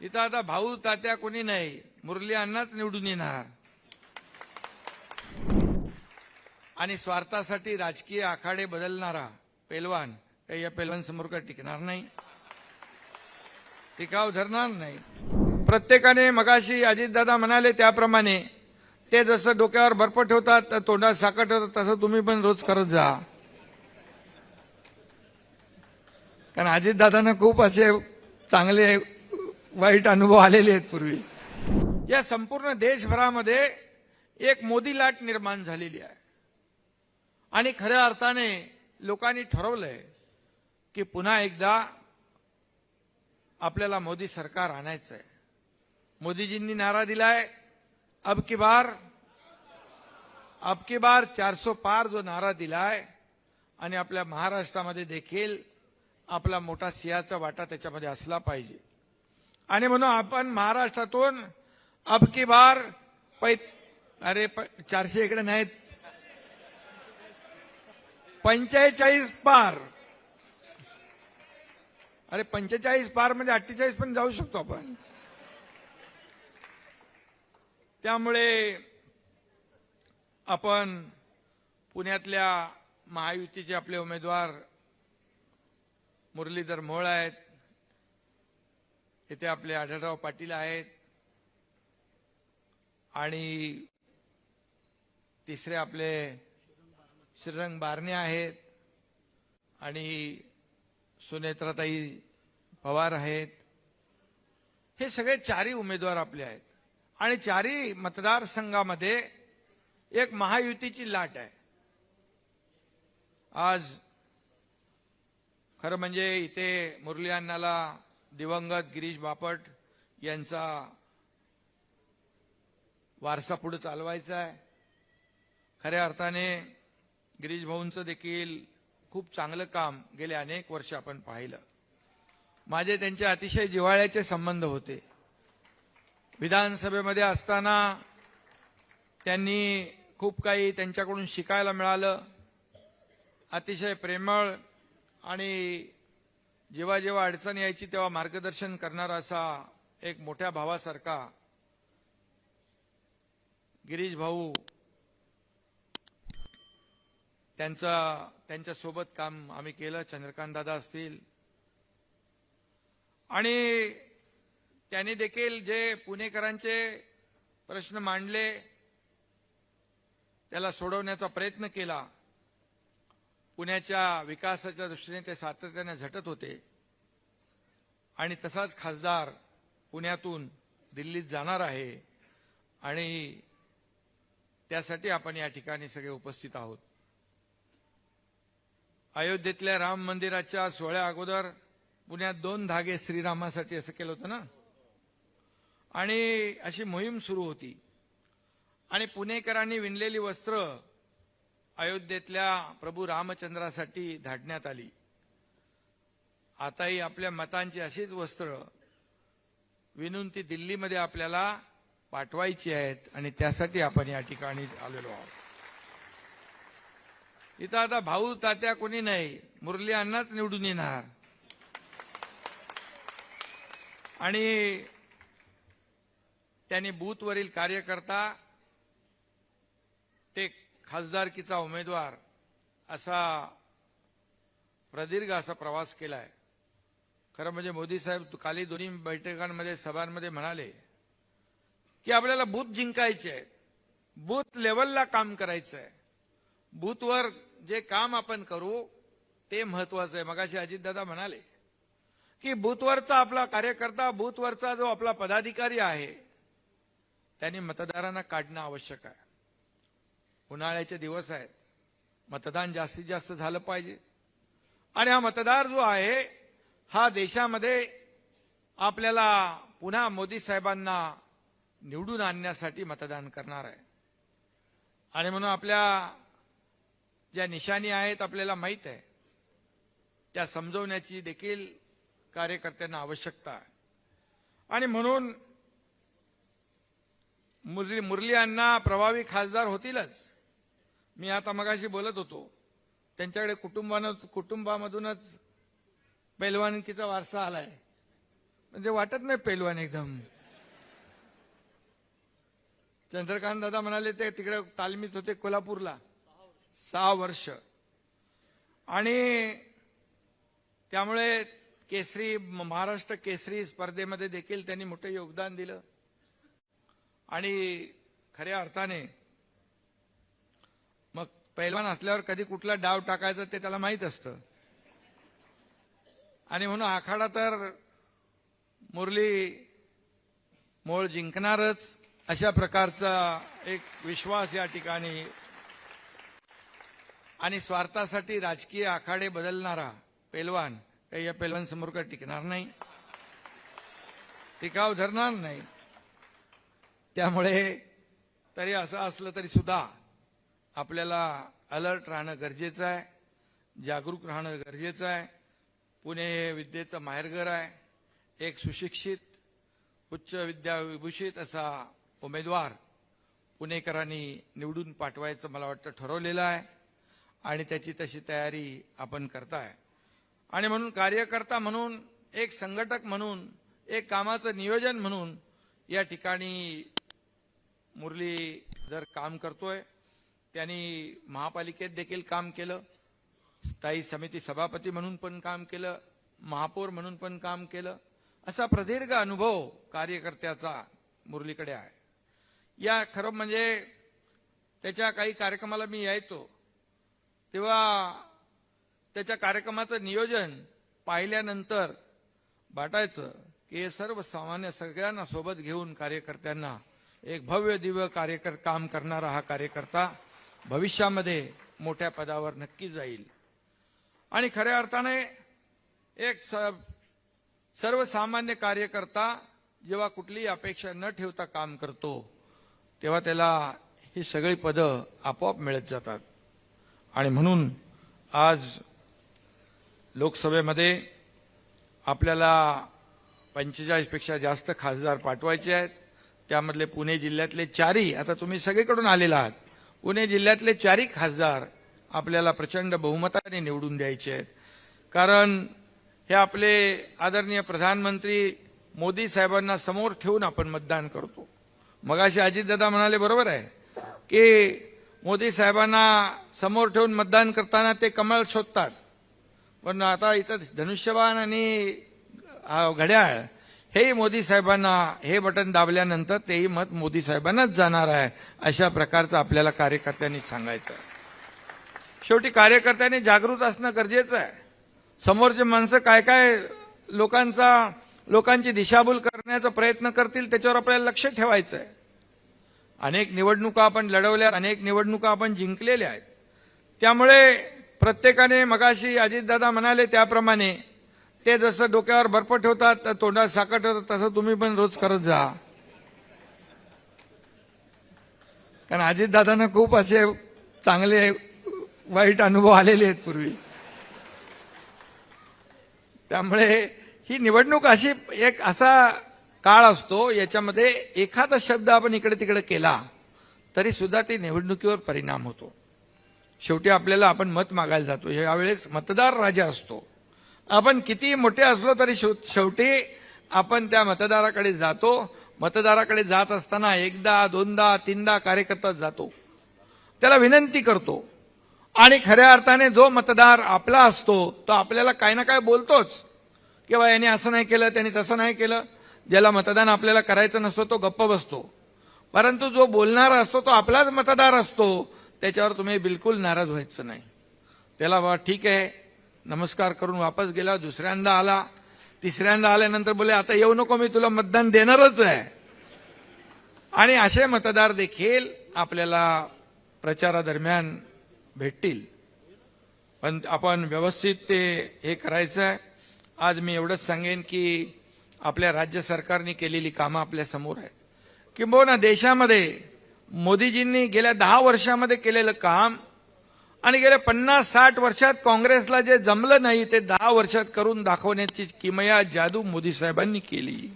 इथं आता भाऊ तात्या कोणी नाही. मुरली अण्णाच निवडून येणार. आणि स्वार्थासाठी राजकीय आखाडे बदलणारा पेलवान काही या पेलवान समोर का टिकणार नाही. टिकाव धरणार नाही. प्रत्येकाने मगाशी अजितदादा म्हणाले त्याप्रमाणे ते जसं डोक्यावर बर्फ ठेवतात तर तोंडात साखर ठेवतात तसं तुम्ही पण रोज करत जा. कारण अजितदादांना खूप असे चांगले वाईट अनुभव आलेले आहेत पूर्वी. या संपूर्ण देशभरामध्ये एक मोदी लाट निर्माण झालेली आहे. आणि खऱ्या अर्थाने लोकांनी ठरवलंय की पुन्हा एकदा आपल्याला मोदी सरकार आणायचं आहे मोदीजींनी नारा दिलाय अब की बार अब की बार चारसो पार जो नारा दिलाय आणि आपल्या महाराष्ट्रामध्ये देखील आपला मोठा सिंहाचा वाटा त्याच्यामध्ये असला पाहिजे. आणि म्हणून आपण महाराष्ट्रातून अब की बार पै अरे चारशे इकडे नाहीत. पंचेचाळीस पार. अरे पंचेचाळीस पार म्हणजे अठ्ठेचाळीस पण जाऊ शकतो आपण. त्यामुळे आपण पुण्यातल्या महायुतीचे आपले उमेदवार मुरलीधर मोहोळ आहेत. इथे आपले आढळराव पाटील आहेत. आणि तिसरे आपले श्रीरंग बारणे आहेत. आणि सुनेत्राताई पवार आहेत. हे सगळे चारही उमेदवार आपले आहेत. आणि चारही मतदारसंघामध्ये एक महायुतीची लाट आहे. आज खरं म्हणजे इथे मुरली अण्णाला दिवंगत गिरीश बापट यांचा वारसा पुढे चालवायचा आहे. खऱ्या अर्थाने गिरीश भाऊंचं देखील खूप चांगलं काम गेले अनेक वर्ष आपण पाहिलं. माझे त्यांचे अतिशय जिव्हाळ्याचे संबंध होते. विधानसभेमध्ये असताना त्यांनी खूप काही त्यांच्याकडून शिकायला मिळालं. अतिशय प्रेमळ आणि जेव्हा जेव्हा अडचण यायची तेव्हा मार्गदर्शन करणारा असा एक मोठ्या भावासारखा गिरीश भाऊ त्यांचा त्यांच्यासोबत काम आम्ही केलं. चंद्रकांत दादा असतील. आणि त्यांनी देखील जे पुणेकरांचे प्रश्न मांडले त्याला सोडवण्याचा प्रयत्न केला. पुण्याच्या विकासाच्या दृष्टीने ते सातत्याने झटत होते. आणि तसाच खासदार पुण्यातून दिल्लीत जाणार आहे. आणि त्यासाठी आपण या ठिकाणी सगळे उपस्थित आहोत. अयोध्येतल्या राम मंदिराच्या सोहळ्या अगोदर पुण्यात दोन धागे श्रीरामासाठी असं केलं होतं ना? आणि अशी मोहीम सुरू होती. आणि पुणेकरांनी विणलेली वस्त्र अयोध्येतल्या प्रभू रामचंद्रासाठी धाडण्यात आली. आताही आपल्या मतांची अशीच वस्त्र विनंती ती दिल्लीमध्ये आपल्याला पाठवायची आहेत आणि त्यासाठी आपण या ठिकाणी आलेलो आहोत. इथं आता भाऊ तात्या कोणी नाही मुरली अण्णाच निवडून येणार. आणि त्यांनी बूथवरील कार्यकर्ता ते खासदारकीचा उमेदवार असा प्रदीर्घ असा प्रवास केला आहे खरं म्हणजे मोदी साहेब काली दोन्ही बैठकांमध्ये सभांमध्ये म्हणाले की आपल्याला बूथ जिंकायचे आहेत. बूथ लेवलला काम करायचं आहे बूथवर जे काम आपण करू ते महत्वाचं आहे. मगाशी अजितदादा म्हणाले की बूथवरचा आपला कार्यकर्ता बूथवरचा जो आपला पदाधिकारी आहे त्यांनी मतदारांना काढणं आवश्यक आहे. उन्हाळ्याचे दिवस आहेत. मतदान जास्तीत जास्त झालं पाहिजे. आणि हा मतदार जो आहे हा देशामध्ये आपल्याला पुन्हा मोदी साहेबांना निवडून आणण्यासाठी मतदान करणार आहे. आणि म्हणून आपल्या ज्या निशाणी आहेत आपल्याला माहीत आहे. त्या समजवण्याची देखील कार्यकर्त्यांना आवश्यकता आहे. आणि म्हणून मुरली मुरली अण्णा प्रभावी खासदार होतीलच. मी आता मगाशी बोलत होतो. त्यांच्याकडे कुटुंबानं कुटुंबामधूनच पैलवानकीचा वारसा आलाय. म्हणजे वाटत नाही पैलवान एकदम. चंद्रकांत दादा म्हणाले ते तिकडे तालमीत होते कोल्हापूरला. सहा वर्ष. आणि त्यामुळे केसरी महाराष्ट्र केसरी स्पर्धेमध्ये देखील त्यांनी मोठं योगदान दिलं. आणि खऱ्या अर्थाने पहिलवान पैलवान असल्यावर कधी कुठला डाव टाकायचा ते त्याला माहीत असतं. आणि म्हणून आखाडा तर मुरली मोळ जिंकणारच अशा प्रकारचा एक विश्वास या ठिकाणी. आणि स्वार्थासाठी राजकीय आखाडे बदलणारा पेलवान काही या पेलवान समोर काही टिकणार नाही. टिकाव धरणार नाही. त्यामुळे तरी असं असलं तरी सुद्धा आपल्याला अलर्ट राहणं गरजेचं आहे जागरूक राहणं गरजेचं आहे. पुणे हे विद्येचं माहेरघर आहे. एक सुशिक्षित उच्च विद्याविभूषित असा उमेदवार पुणेकरांनी निवडून पाठवायचं मला वाटतं ठरवलेलं आहे आणि त्याची तशी तयारी आपण करताय. आणि म्हणून कार्यकर्ता म्हणून एक संघटक म्हणून एक कामाचं नियोजन म्हणून या ठिकाणी मुरली जर काम करतोय त्यांनी महापालिकेत देखील काम केलं. स्थायी समिती सभापती म्हणून पण काम केलं. महापौर म्हणून पण काम केलं. असा प्रदीर्घ अनुभव कार्यकर्त्याचा मुरलीकडे आहे. या खरं म्हणजे त्याच्या काही कार्यक्रमाला मी यायचो. तेव्हा त्याच्या कार्यक्रमाचं नियोजन पाहिल्यानंतर वाटायचं की हे सर्व सामान्य सगळ्यांना सोबत घेऊन कार्यकर्त्यांना एक भव्य दिव्य कार्यकर काम करणारा हा कार्यकर्ता भविष्यामध्ये मोठ्या पदावर नक्की जाईल. आणि खऱ्या अर्थाने एक स- सर्वसामान्य कार्यकर्ता जेव्हा कुठलीही अपेक्षा न ठेवता काम करतो तेव्हा त्याला ही सगळी पदं आपोआप मिळत जातात. आणि म्हणून आज लोकसभेमध्ये आपल्याला पंचेचाळीसपेक्षा जास्त खासदार पाठवायचे आहेत. त्यामधले पुणे जिल्ह्यातले चारही आता तुम्ही सगळीकडून आलेला आहात. पुणे जिल्ह्यातले चारही खासदार आपल्याला प्रचंड बहुमताने निवडून द्यायचे आहेत. कारण हे आपले आदरणीय प्रधानमंत्री मोदी साहेबांना समोर ठेवून आपण मतदान करतो. मगाशी अजितदादा म्हणाले बरोबर आहे की मोदी साहेबांना समोर ठेवून मतदान करताना ते कमळ शोधतात. पण आता इथं धनुष्यबाण आणि घड्याळ हेही मोदी साहेबांना हे बटन दाबल्यानंतर तेही मत मोदी साहेबांनाच जाणार आहे अशा प्रकारचं आपल्याला कार्यकर्त्यांनी सांगायचं आहे. शेवटी कार्यकर्त्यांनी जागृत असणं गरजेचं आहे. समोरचे माणसं काय काय लोकांचा लोकांची दिशाभूल करण्याचा प्रयत्न करतील त्याच्यावर आपल्याला लक्ष ठेवायचं आहे अनेक निवडणुका आपण लढवल्या अनेक निवडणुका आपण जिंकलेल्या आहेत. त्यामुळे प्रत्येकाने मगाशी अजितदादा म्हणाले त्याप्रमाणे ते जसं डोक्यावर बर्फ ठेवतात तर तोंडात साखर ठेवतात तसं तुम्ही पण रोज करत जा. कारण अजितदादांना खूप असे चांगले वाईट अनुभव आलेले आहेत पूर्वी. त्यामुळे ही निवडणूक अशी एक असा काळ असतो याच्यामध्ये एखादा शब्द आपण इकडे तिकडे केला तरी सुद्धा ते निवडणुकीवर परिणाम होतो. शेवटी आपल्याला आपण मत मागायला जातो. यावेळेस मतदार राजा असतो. आपण किती मोठे असलो तरी शेव- शेवटी आपण त्या मतदाराकडे जातो. मतदाराकडे जात असताना एकदा दोनदा तीनदा कार्यकर्ता जातो. त्याला विनंती करतो. आणि खऱ्या अर्थाने जो मतदार आपला असतो तो आपल्याला काय ना काय बोलतोच. किंवा याने असं नाही केलं त्याने तसं नाही केलं. ज्याला मतदान आपल्याला करायचं नसतो तो गप्प बसतो. परंतु जो बोलणारा असतो तो आपलाच मतदार असतो त्याच्यावर तुम्ही बिलकुल नाराज व्हायचं नाही. त्याला बा ठीक आहे नमस्कार करून वापस गेला दुसऱ्यांदा आला. तिसऱ्यांदा आल्यानंतर बोले आता येऊ नको मी तुला मतदान देणारच आहे. आणि असे मतदार देखील आपल्याला प्रचारादरम्यान भेटतील. पण आपण व्यवस्थित ते हे करायचं आहे आज मी एवढंच सांगेन की आपल्या राज्य सरकारने केलेली कामं आपल्यासमोर आहेत. किंबहुना देशामध्ये मोदीजींनी गेल्या दहा वर्षामध्ये केलेलं काम आणि गेल्या पन्नास साठ वर्षात काँग्रेसला जे जमलं नाही ते दहा वर्षात करून दाखवण्याची किमया जादू मोदी साहेबांनी केली.